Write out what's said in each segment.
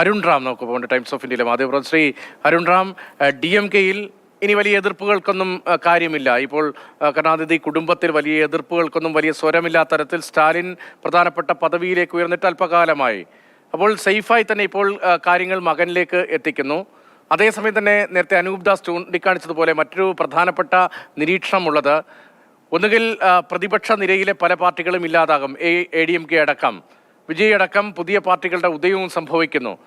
അരുൺ റാം നോക്കുമ്പോൾ times of ഇന്ത്യയിലെ മാധ്യമപ്രവർത്തകൻ. ശ്രീ അരുൺ റാം ഡി എം കെയിൽ ഇനി വലിയ എതിർപ്പുകൾക്കൊന്നും കാര്യമില്ല. ഇപ്പോൾ കരുണാനിധി കുടുംബത്തിൽ വലിയ എതിർപ്പുകൾക്കൊന്നും വലിയ സ്വരമില്ലാത്ത തരത്തിൽ സ്റ്റാലിൻ പ്രധാനപ്പെട്ട പദവിയിലേക്ക് ഉയർന്നിട്ട് അല്പകാലമായി. അപ്പോൾ സേഫായി തന്നെ ഇപ്പോൾ കാര്യങ്ങൾ മകനിലേക്ക് എത്തിക്കുന്നു. അതേസമയം തന്നെ നേരത്തെ അനൂപ് ദാസ് ചൂണ്ടിക്കാണിച്ചതുപോലെ മറ്റൊരു പ്രധാനപ്പെട്ട നിരീക്ഷണമുള്ളത്. ഒന്നുകിൽ പ്രതിപക്ഷ നിരയിലെ പല പാർട്ടികളും ഇല്ലാതാകും. A A D M K അടക്കം. വിജയ് അടക്കം പുതിയ പാർട്ടികളുടെ ഉദയവും സംഭവിക്കുന്നു.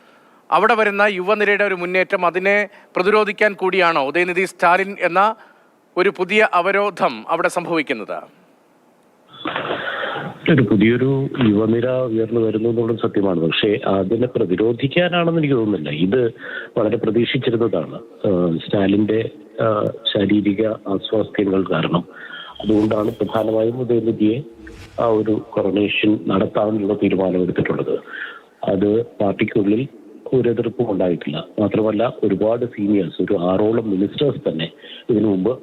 അവിടെ വരുന്ന യുവനിരയുടെ ഒരു മുന്നേറ്റം അതിനെ പ്രതിരോധിക്കാൻ കൂടിയാണോ? ഉദയനിധി സ്റ്റാലിൻ എന്ന ഒരു പുതിയ അവരോധം അവിടെ സംഭവിക്കുന്നത്. ഒരു പുതിയൊരു യുവനിര ഉയർന്നു വരുന്നു എന്നുള്ളത് സത്യമാണ്. പക്ഷേ അതിനെ പ്രതിരോധിക്കാനാണെന്ന് എനിക്ക് തോന്നുന്നില്ല. ഇത് വളരെ പ്രതീക്ഷിച്ചിരുന്നതാണ്. സ്റ്റാലിന്റെ ശാരീരിക അസ്വാസ്ഥ്യങ്ങൾ കാരണം. അതുകൊണ്ടാണ് പ്രധാനമായും ഉദയനിധിയെ ആ ഒരു കൊറോണേഷൻ നടത്താനുള്ള തീരുമാനമെടുത്തിട്ടുള്ളത് അത് പാർട്ടിക്കുള്ളിൽ ഒരു എതിർപ്പും ഉണ്ടായിട്ടില്ല. മാത്രമല്ല ഒരുപാട് സീനിയേഴ്സ് ഒരു ആറോളം മിനിസ്റ്റേഴ്സ് തന്നെ ഇതിനു മുമ്പ്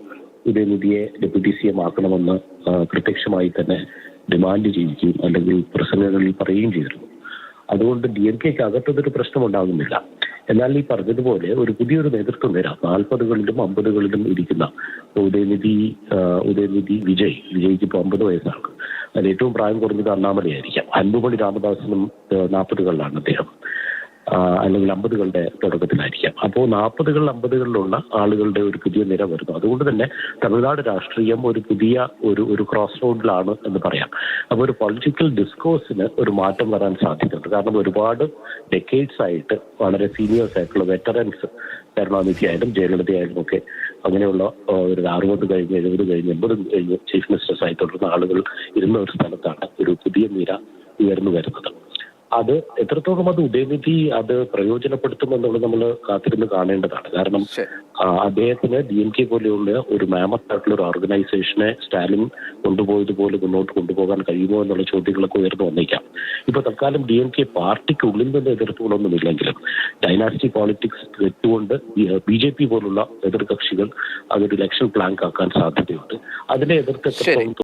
ഉദയനിധിയെ ഡെപ്യൂട്ടി സി എം ആക്കണമെന്ന് പ്രത്യക്ഷമായി തന്നെ ഡിമാൻഡ് ചെയ്യുകയും അല്ലെങ്കിൽ പ്രസംഗങ്ങളിൽ പറയുകയും ചെയ്തിരുന്നു. അതുകൊണ്ട് ഡി എം കെക്ക് അകത്തതൊരു പ്രശ്നമുണ്ടാകുന്നില്ല. എന്നാൽ ഈ പറഞ്ഞതുപോലെ ഒരു പുതിയൊരു നേതൃത്വം വരാം. നാൽപ്പതുകളിലും അമ്പതുകളിലും ഇരിക്കുന്ന ഉദയനിധി ഉദയനിധി വിജയ്. വിജയ്ക്ക് ഇപ്പോൾ അമ്പത് വയസ്സാണ്. അതിൽ ഏറ്റവും പ്രായം കുറഞ്ഞത് അണ്ണാമലയായിരിക്കാം. അൻപുമണി രാമദാസനും നാൽപ്പതുകളിലാണ് അദ്ദേഹം. അല്ലെങ്കിൽ അമ്പതുകളുടെ തുടക്കത്തിലായിരിക്കാം. അപ്പോൾ നാൽപ്പതുകൾ അമ്പതുകളിലുള്ള ആളുകളുടെ ഒരു പുതിയ നിര വരുന്നു. അതുകൊണ്ട് തന്നെ തമിഴ്നാട് രാഷ്ട്രീയം ഒരു പുതിയ ഒരു ഒരു ക്രോസ് റോഡിലാണ് എന്ന് പറയാം. അപ്പോൾ ഒരു പൊളിറ്റിക്കൽ ഡിസ്കോഴ്സിന് ഒരു മാറ്റം വരാൻ സാധ്യതയുണ്ട്. കാരണം ഒരുപാട് ഡെക്കേഡ്സ് ആയിട്ട് വളരെ സീനിയേഴ്സ് ആയിട്ടുള്ള വെറ്ററൻസ് കരുണാനിധി ആയാലും ജയലളിത ആയാലും ഒക്കെ അങ്ങനെയുള്ള ഒരു അറുപത് കഴിഞ്ഞ് എഴുപത് കഴിഞ്ഞ് എൺപത് കഴിഞ്ഞ് ചീഫ് മിനിസ്റ്റേഴ്സ് ആയി തുടർന്ന ആളുകൾ ഇരുന്ന ഒരു സ്ഥലത്താണ് ഒരു പുതിയ നിര ഉയർന്നു വരുന്നത്. അത് എത്രത്തോളം അത് ഉദയനിധി അത് പ്രയോജനപ്പെടുത്തുമെന്നുള്ളത് നമ്മൾ കാത്തിരുന്ന് കാണേണ്ടതാണ്. കാരണം അദ്ദേഹത്തിന് ഡി എം കെ പോലെയുള്ള ഒരു മാമത്തായിട്ടുള്ള ഒരു ഓർഗനൈസേഷനെ സ്റ്റാലിൻ കൊണ്ടുപോയതുപോലെ മുന്നോട്ട് കൊണ്ടുപോകാൻ കഴിയുമോ എന്നുള്ള ചോദ്യങ്ങളൊക്കെ ഉയർന്നു വന്നേക്കാം. ഇപ്പൊ തൽക്കാലം ഡി എം കെ പാർട്ടിക്കുള്ളിൽ നിന്ന് എതിർപ്പുകളൊന്നുമില്ലെങ്കിലും ഡൈനാസ്റ്റി പോളിറ്റിക്സ് വെച്ചുകൊണ്ട് ബി ജെ പി പോലുള്ള എതിർകക്ഷികൾ അതൊരു ഇലക്ഷൻ പ്ലാങ്ക് ആക്കാൻ സാധ്യതയുണ്ട്. അതിനെ എതിർത്ത്